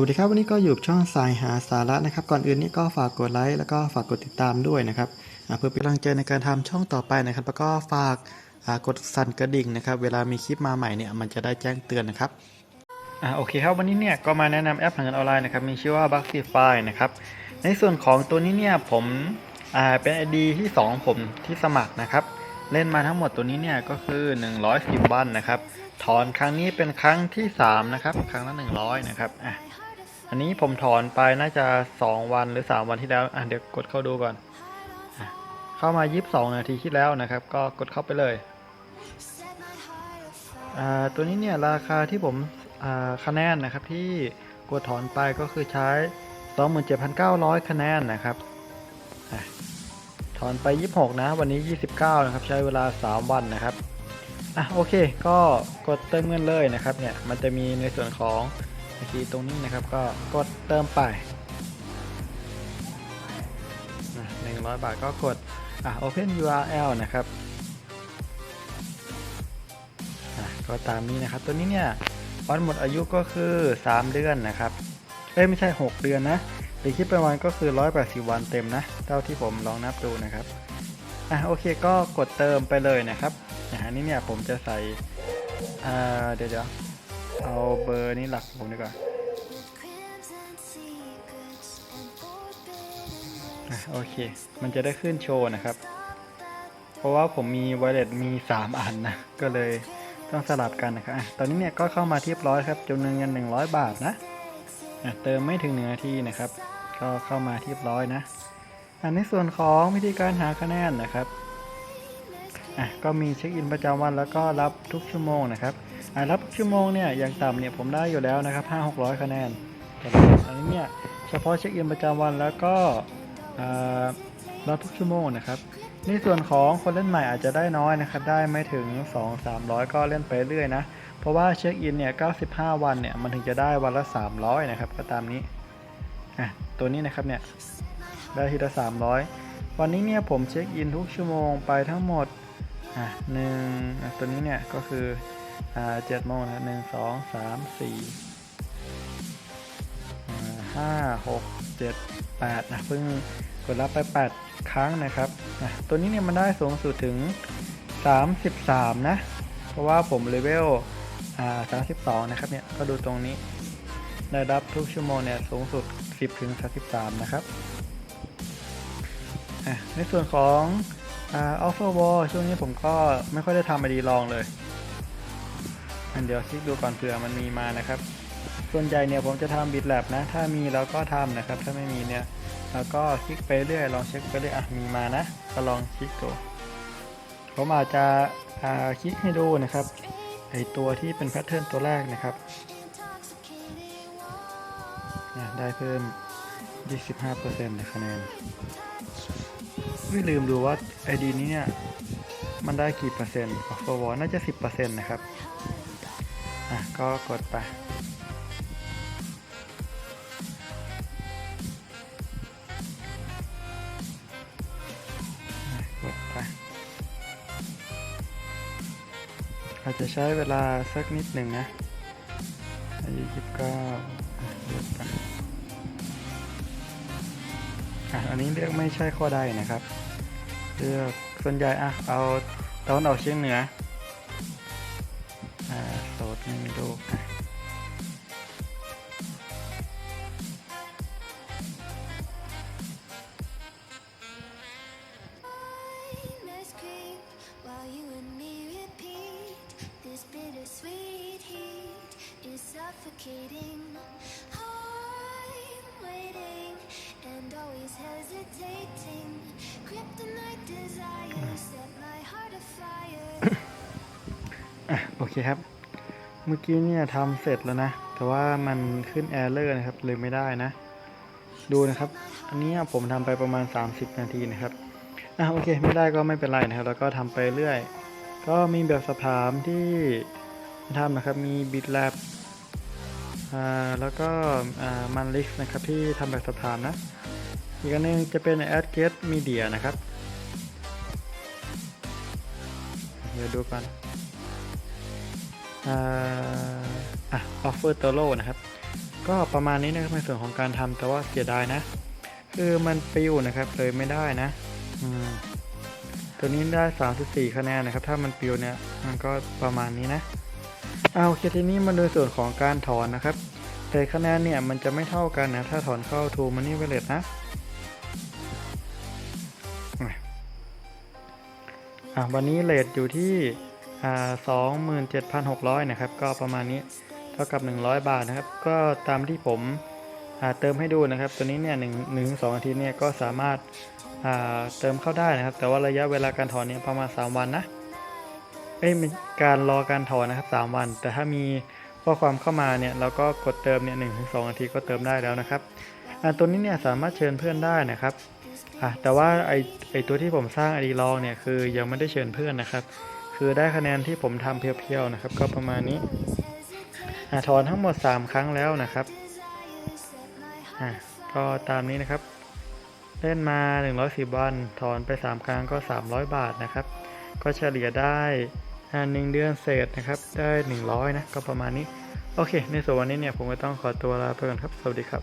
วัสดีครับวันนี้ก็อยู่ช่องสายหาสาระนะครับ ก่อนอื่นนี่ก็ฝากกดไลค์แล้วก็ฝากกดติดตามด้วยนะครับเพื่อเป็นกำลังใจในการทำช่องต่อไปนะครับ แล้วก็ฝากอ่ากดสั่นกระดิ่งนะครับ เวลามีคลิปมาใหม่เนี่ยมันจะได้แจ้งเตือนนะครับอ่าโอเคครับวันนี้เนี่ยก็มาแนะนำแอปหาเงินออนไลน์นะครับมีชื่อว่า b u g s i f y นะครับในส่วนของตัวนี้เนี่ยผมอ่าเป็น ID ที่ 2 ผมที่สมัครนะครับเล่นมาทั้งหมดตัวนี้เนี่ยก็คือ 110 วันนะครับ ถอนครั้งนี้เป็นครั้งที่ 3 นะครับ ครั้งละ 100 นะครับ อะ อันนี้ผมถอนไปน่าจะ 2 วันหรือ 3 วันที่แล้วอะเดี๋ยวกดเข้าดูก่อนอเข้ามา 22 นาทีที่แล้วนะครับ ก็กดเข้าไปเลยอ่าตัวนี้เนี่ยราคาที่ผมอ่าคะแนนนะครับที่กดถอนไปก็คือใช้ 27,900 คะแนนนะครับอถอนไป 26 นะ วันนี้ 29 นะครับ ใช้เวลา 3 วันนะครับอะโอเค ก็กดเติมเงินเลยนะครับเนี่ยมันจะมีในส่วนของ บัญชีตรงนี้นะครับก็กดเติมไปหนึ่งร้อยบาทก็กดอะ open URL นะครับอะก็ตามนี้นะครับ ตัวนี้เนี่ยวันหมดอายุก็คือ 3 เดือนนะครับ เอ้ยไม่ใช่ 6 เดือนนะหรือคิดเป็นวันก็คือ 180 วันเต็มนะ เท่าที่ผมลองนับดูนะครับ อะโอเคก็กดเติมไปเลยนะครับอันนี้เนี่ยผมจะใส่เดี๋ยวเดี๋ยว เอาเบอร์นี้หลักผมดีกว่าโอเค มันจะได้ขึ้นโชว์นะครับ เพราะว่าผมมีไวเลสมี 3 อันนะ ก็เลยต้องสลับกันนะครับอะตอนนี้เนี่ยก็เข้ามาเรียบร้อยครับจำนวนเงิน 100 บาทนะเติมไม่ถึงหนึ่งนาทีนะครับ ก็เข้ามาเรียบร้อยนะ อันในส่วนของวิธีการหาคะแนนนะครับอะก็มีเช็คอินประจำวันแล้วก็รับทุกชั่วโมงนะครับ รับชั่วโมงเนี่ยอย่างต่ำเนี่ยผมได้อยู่แล้วนะครับ5 600คะแนนแต่อันนี้เนี่ยเฉพาะเช็คอินประจำวันแล้วก็อ่ารับทุกชั่วโมงนะครับในส่วนของคนเล่นใหม่อาจจะได้น้อยนะครับ ได้ไม่ถึง 2 300 ก็เล่นไปเรื่อยนะ เพราะว่าเช็คอินเนี่ย95 วันเนี่ยมันถึงจะได้วันละ 300 นะครับ ก็ตามนี้อะตัวนี้นะครับเนี่ยได้ทีละ 300 วันนี้เนี่ยผมเช็คอินทุกชั่วโมงไปทั้งหมดอะหนึ่งอะตัวนี้เนี่ยก็คือ เจ็ดโมงนะหนึ่งสองสามสี่ห้าหกเจ็ดแปดนะเพิ่งกดรับไปแปดครั้งนะครับอะตัวนี้เนี่ยมันได้สูงสุดถึงสามสิบสามนะ เพราะว่าผมเลเวลอ่าสามสิบสองนะครับเนี่ยก็ดูตรงนี้ได้รับทุกชั่วโมงเนี่ยสูงสุดสิบถึงสามสิบสามนะครับ ในส่วนของอ่าอัลฟาวอลช่วงนี้ผมก็ไม่ค่อยได้ทำไอดีลองเลย อันเดี๋ยวคลิกดูก่อนเผื่อมันมีมานะครับ ส่วนใหญ่เนี่ยผมจะทำบิตแลบนะ ถ้ามีเราก็ทำนะครับ ถ้าไม่มีเนี่ยเราก็คลิกไปเรื่อยลองเช็คไปเรื่อยอะมีมานะ ก็ลองคลิกดูผมอาจจะคลิกให้ดูนะครับไอตัวที่เป็นแพทเทิร์นตัวแรกนะครับอะได้เพิ่ม 25%ในคะแนนไม่ลืมดูว่า ID นี้เนี่ย มันได้กี่เปอร์เซ็นต์ออฟเฟอร์วอน่าจะ 10%นะครับ อะก็กดไปกดไป อาจจะใช้เวลาสักนิดหนึ่งนะอายุยี่สิบเก้าเลือกไปอะอันนี้เลือกไม่ใช่ข้อใดนะครับ เลือกส่วนใหญ่อะเอาตะวันออกเฉียงเหนือ สดไม่มีลูก โอเคครับ เมื่อกี้เนี่ยทำเสร็จแล้วนะ แต่ว่ามันขึ้นแอร์เลอร์นะครับเลยไม่ได้นะ ดูนะครับ อันนี้ผมทำไปประมาณ 30 นาทีนะครับอะโอเค ไม่ได้ก็ไม่เป็นไรนะครับ แล้วก็ทำไปเรื่อย ก็มีแบบสอบถามที่ทำนะครับ มี BitLab อ่าแล้วก็อ่ามันลิกนะครับที่ทำแบบสอบถามนะ อีกอันหนึงจะเป็น a d g e t Media นะครับ เดี๋ยวดูกัน อ่าอะ Offer t o r o นะครับ ก็ประมาณนี้นะครับในส่วนของการทำแต่ว่าเสียดายนะ คือมันปิวนะครับเลยไม่ได้นะอืมตัวนี้ได้ 34 คะแนนนะครับ ถ้ามันปิวเนี่ยมันก็ประมาณนี้นะเอาโอเคทีนี้มาดูส่วนของการถอนนะครับแต่คะแนนเนี่ยมันจะไม่เท่ากันนะถ้าถอนเข้าทูมันนี่เวเลตนะอะวันนี้เลทอยู่ที่ อ่า27,600นะครับ ก็ประมาณนี้เท่ากับ 100 บาทนะครับ ก็ตามที่ผมเติมให้ดูนะครับ ตัวนี้เนี่ยหนึ่งหนึ่งสองอาทิตย์เนี่ยก็สามารถาเติมเข้าได้นะครับ แต่ว่าระยะเวลาการถอนเนี่ยประมาณ 3 วันนะเอ้ยการรอการถอนนะครับ 3 วัน แต่ถ้ามีข้อความเข้ามาเนี่ยเราก็กดเติมเนี่ยหนึ่งถึงสองอาทิตย์ก็เติมได้แล้วนะครับตัวนี้เนี่ยสามารถเชิญเพื่อนได้นะครับแต่ว่าไอไอตัวที่ผมสร้างไอดีลองเนี่ยคือยังไม่ได้เชิญเพื่อนนะครับ คือได้คะแนนที่ผมทำเพียวๆนะครับ ก็ประมาณนี้อถอนทั้งหมด 3 ครั้งแล้วนะครับอะก็ตามนี้นะครับ เล่นมา 110 วัน ถอนไป 3 ครั้งก็ 300 บาทนะครับ ก็เฉลี่ยได้อ่าหนึ่งเดือนเศษนะครับ ได้ 100 นะ ก็ประมาณนี้ โอเค ในส่วนวันนี้เนี่ยผมก็ต้องขอตัวลาไปก่อนครับ สวัสดีครับ